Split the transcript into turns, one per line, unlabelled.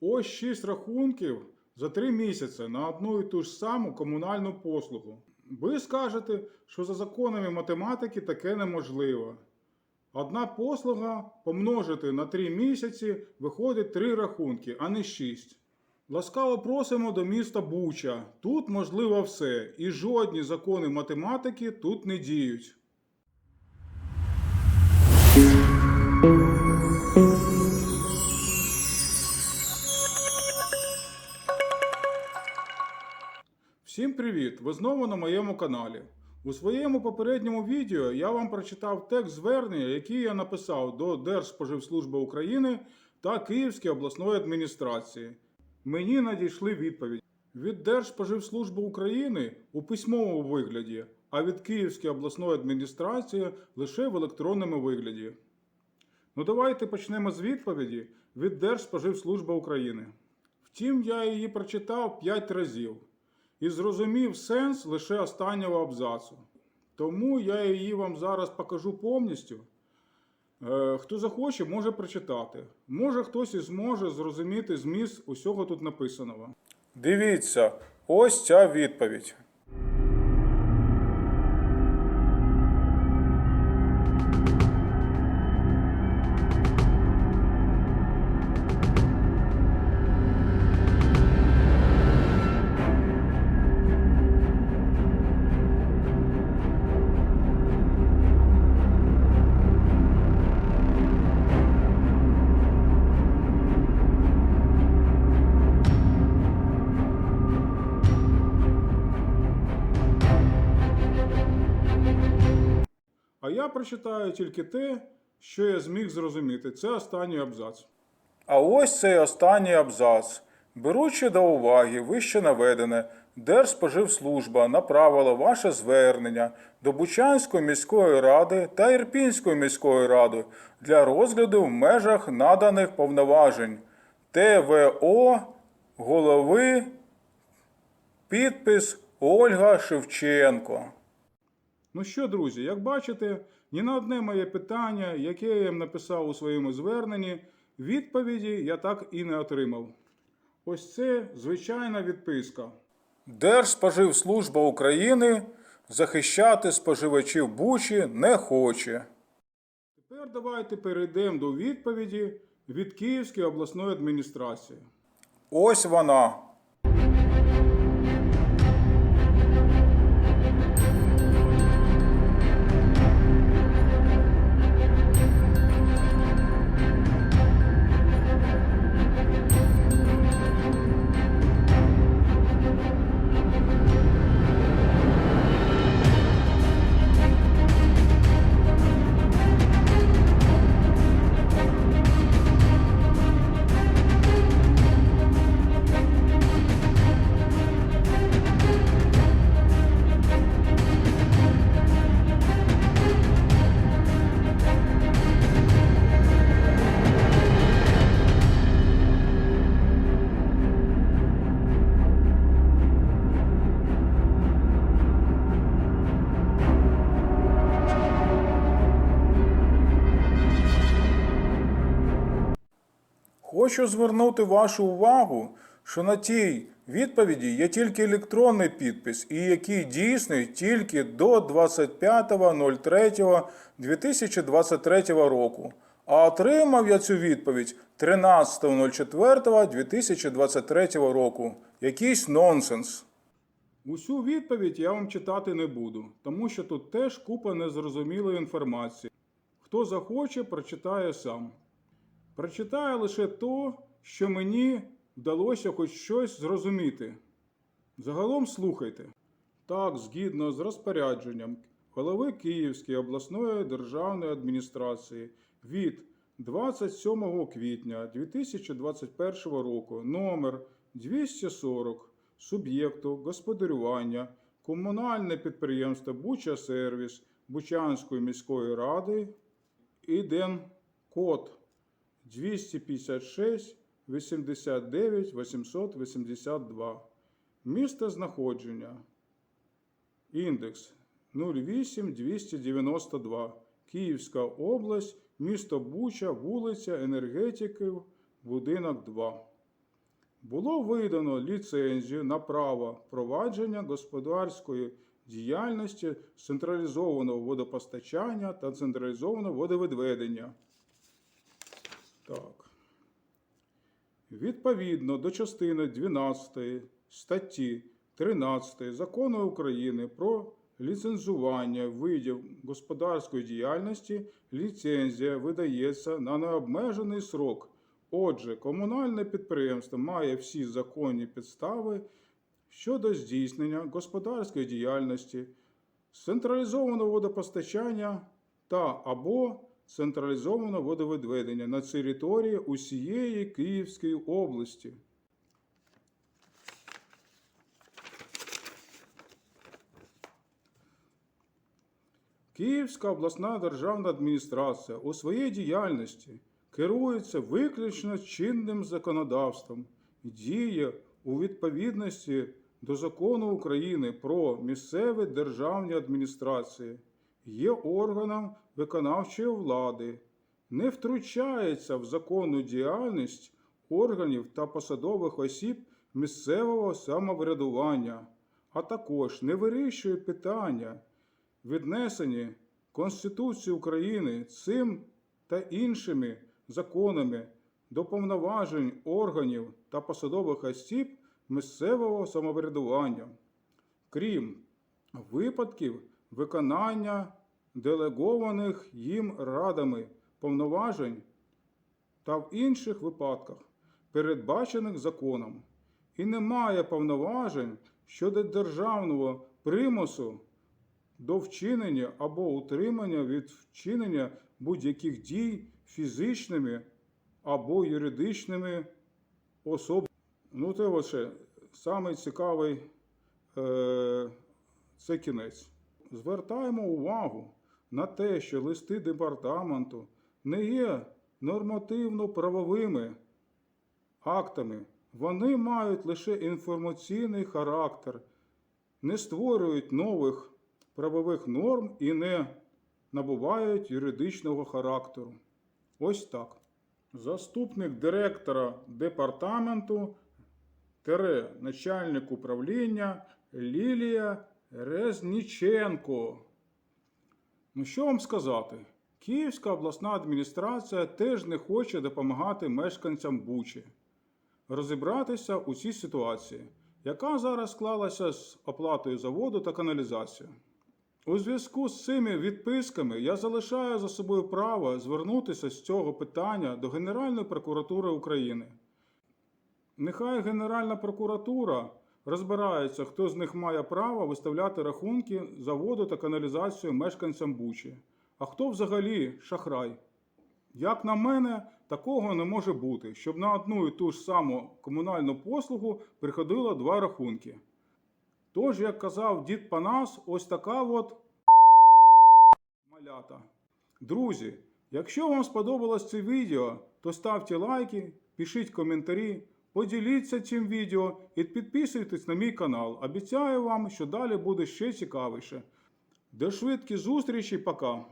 Ось 6 рахунків за 3 місяці на одну і ту ж саму комунальну послугу. Ви скажете, що за законами математики таке неможливо. Одна послуга помножити на 3 місяці виходить 3 рахунки, а не 6. Ласкаво просимо до міста Буча. Тут можливо все, і жодні закони математики тут не діють. Всім привіт! Ви знову на моєму каналі. У своєму попередньому відео я вам прочитав текст звернення, який я написав до Держспоживслужби України та Київської обласної адміністрації. Мені надійшли відповіді від Держспоживслужби України у письмовому вигляді, а від Київської обласної адміністрації лише в електронному вигляді. Ну давайте почнемо з відповіді від Держспоживслужби України. Втім, я її прочитав 5 разів і зрозумів сенс лише останнього абзацу. Тому я її вам зараз покажу повністю. Е, Хто захоче, може прочитати. Може хтось і зможе зрозуміти зміст усього тут написаного. Дивіться, ось ця відповідь. Я прочитаю тільки те, що я зміг зрозуміти. Це останній абзац. А ось цей останній абзац. Беручи до уваги вище наведене, Держспоживслужба направила ваше звернення до Бучанської міської ради та Ірпінської міської ради для розгляду в межах наданих повноважень ТВО голови підпис Ольга Шевченко. Ну що, друзі, як бачите, ні на одне моє питання, яке я їм написав у своєму зверненні, відповіді я так і не отримав. Ось це звичайна відписка. Держспоживслужба України захищати споживачів Бучі не хоче. Тепер давайте перейдемо до відповіді від Київської обласної адміністрації. Ось вона. Хочу звернути вашу увагу, що на тій відповіді є тільки електронний підпис, і який дійсний тільки до 25.03.2023 року. А отримав я цю відповідь 13.04.2023 року. Якийсь нонсенс. Усю відповідь я вам читати не буду, тому що тут теж купа незрозумілої інформації. Хто захоче, прочитає сам. Прочитаю лише то, що мені вдалося хоч щось зрозуміти. Загалом слухайте. Так, згідно з розпорядженням голови Київської обласної державної адміністрації від 27 квітня 2021 року номер 240 суб'єкту господарювання комунальне підприємство Буча Сервіс Бучанської міської ради іден код 256 89 882. Місце знаходження. Індекс 08292. Київська область, місто Буча, вулиця Енергетиків, будинок 2. було видано ліцензію на право провадження господарської діяльності централізованого водопостачання та централізованого водовідведення. Так. Відповідно до частини 12 статті 13 Закону України про ліцензування видів господарської діяльності, ліцензія видається на необмежений срок. Отже, комунальне підприємство має всі законні підстави щодо здійснення господарської діяльності, централізованого водопостачання та або централізованого водовідведення на території усієї Київської області. Київська обласна державна адміністрація у своїй діяльності керується виключно чинним законодавством і діє у відповідності до закону України про місцеві державні адміністрації, є органом виконавчої влади, не втручається в законну діяльність органів та посадових осіб місцевого самоврядування, а також не вирішує питання віднесені Конституції України цим та іншими законами до повноважень органів та посадових осіб місцевого самоврядування, крім випадків виконання делегованих їм радами повноважень та в інших випадках, передбачених законом, і не має повноважень щодо державного примусу до вчинення або утримання від вчинення будь-яких дій фізичними або юридичними особами. Ну, це ще самий цікавий е, це кінець. Звертаємо увагу на те, що листи департаменту не є нормативно-правовими актами. Вони мають лише інформаційний характер, не створюють нових правових норм і не набувають юридичного характеру. Ось так. Заступник директора департаменту тере начальник управління Лілія Резніченко. Ну, що вам сказати? Київська обласна адміністрація теж не хоче допомагати мешканцям Бучі розібратися у цій ситуації, яка зараз склалася з оплатою за воду та каналізацію. У зв'язку з цими відписками я залишаю за собою право звернутися з цього питання до Генеральної прокуратури України. Нехай Генеральна прокуратура розбирається, хто з них має право виставляти рахунки за воду та каналізацію мешканцям Бучі, а хто взагалі шахрай. Як на мене, такого не може бути, щоб на одну і ту ж саму комунальну послугу приходило два рахунки. Тож, як казав дід Панас, ось така от малята. Друзі, якщо вам сподобалось це відео, то ставте лайки, пишіть коментарі, поділіться цим відео і підписуйтесь на мій канал. Обіцяю вам, що далі буде ще цікавіше. До швидких зустрічі, пока!